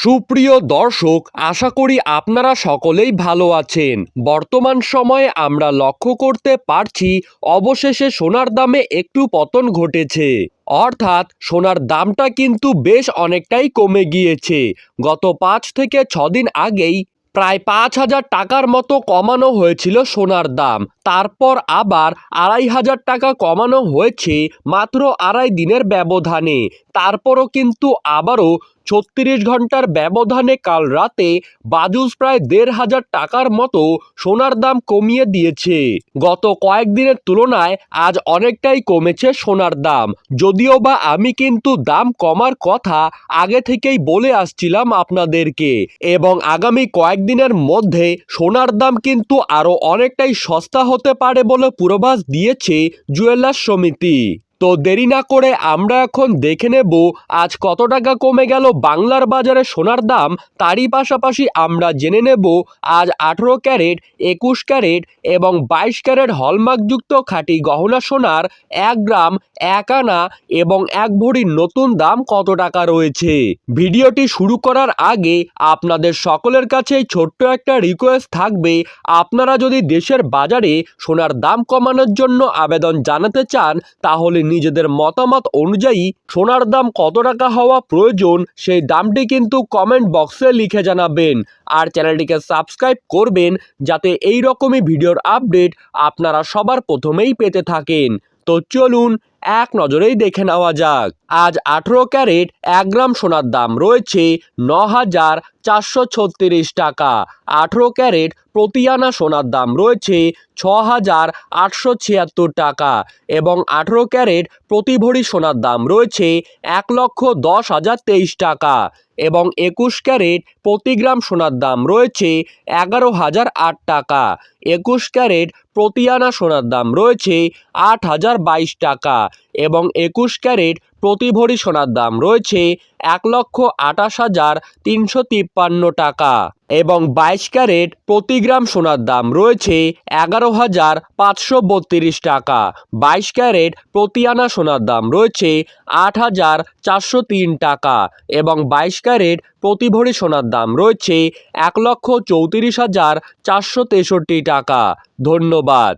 সুপ্রিয় দর্শক, আশা করি আপনারা সকলেই ভালো আছেন। বর্তমান সময়ে আমরা লক্ষ্য করতে পারছি, অবশেষে সোনার দামে একটু পতন ঘটেছে। অর্থাৎ, সোনার দামটা কিন্তু বেশ অনেকটাই কমে গিয়েছে। গত পাঁচ থেকে ছদিন আগেই প্রায় পাঁচ হাজার টাকার মতো কমানো হয়েছিল সোনার দাম। তারপর আবার আড়াই হাজার টাকা কমানো হয়েছে মাত্র আড়াই দিনের ব্যবধানে। তারপরও কিন্তু আবারও ছত্রিশ ঘণ্টার ব্যবধানে কাল রাতে বাজুস প্রায় দেড় হাজার টাকার মতো সোনার দাম কমিয়ে দিয়েছে। গত কয়েকদিনের তুলনায় আজ অনেকটাই কমেছে সোনার দাম। যদিও বা আমি কিন্তু দাম কমার কথা আগে থেকেই বলে আসছিলাম আপনাদেরকে, এবং আগামী কয়েকদিনের মধ্যে সোনার দাম কিন্তু আরও অনেকটাই সস্তা হতে পারে বলে পূর্বাভাস দিয়েছে জুয়েলার্স সমিতি। তো দেরি না করে আমরা এখন দেখে নেব আজ কত টাকা কমে গেল বাংলার বাজারে সোনার দাম। তারই পাশাপাশি আমরা জেনে নেব আজ আঠেরো ক্যারেট, একুশ ক্যারেট এবং বাইশ ক্যারেট হলমার্কযুক্ত খাঁটি গহনা সোনার এক গ্রাম, এক আনা এবং এক ভরির নতুন দাম কত টাকা রয়েছে। ভিডিওটি শুরু করার আগে আপনাদের সকলের কাছেই ছোট্ট একটা রিকোয়েস্ট থাকবে। আপনারা যদি দেশের বাজারে সোনার দাম কমানোর জন্য আবেদন জানাতে চান, তাহলে নিজেদের মতামত অনুযায়ী সোনার দাম কত টাকা হওয়া প্রয়োজন, সেই দামটি কিন্তু কমেন্ট বক্সে লিখে জানাবেন। আর চ্যানেলটিকে সাবস্ক্রাইব করবেন, যাতে এই রকমই ভিডিওর আপডেট আপনারা সবার প্রথমেই পেতে থাকেন। তো চলুন এক নজরেই দেখে নেওয়া যাক। আজ আঠেরো ক্যারেট এক গ্রাম সোনার দাম রয়েছে ন হাজার চারশো ছত্রিশ টাকা। আঠেরো ক্যারেট প্রতি আনা সোনার দাম রয়েছে ছ হাজার আটশো ছিয়াত্তর টাকা এবং আঠেরো ক্যারেট প্রতি ভরি সোনার দাম রয়েছে এক লক্ষ দশ হাজার তেইশ টাকা এবং একুশ ক্যারেট প্রতি গ্রাম সোনার দাম রয়েছে এগারো হাজার আট টাকা। একুশ ক্যারেট প্রতি আনা সোনার দাম রয়েছে আট হাজার বাইশ টাকা এবং একুশ ক্যারেট প্রতি ভরি সোনার দাম রয়েছে এক লক্ষ আঠাশ হাজার তিনশো তিপ্পান্ন টাকা এবং বাইশ ক্যারেট প্রতি গ্রাম সোনার দাম রয়েছে এগারো হাজার পাঁচশো বত্রিশ টাকা। বাইশ ক্যারেট প্রতি আনা সোনার দাম রয়েছে আট হাজার চারশো তিন টাকা এবং বাইশ ক্যারেট প্রতি ভরি সোনার দাম রয়েছে এক লক্ষ চৌত্রিশ হাজার চারশো তেষট্টি টাকা। ধন্যবাদ।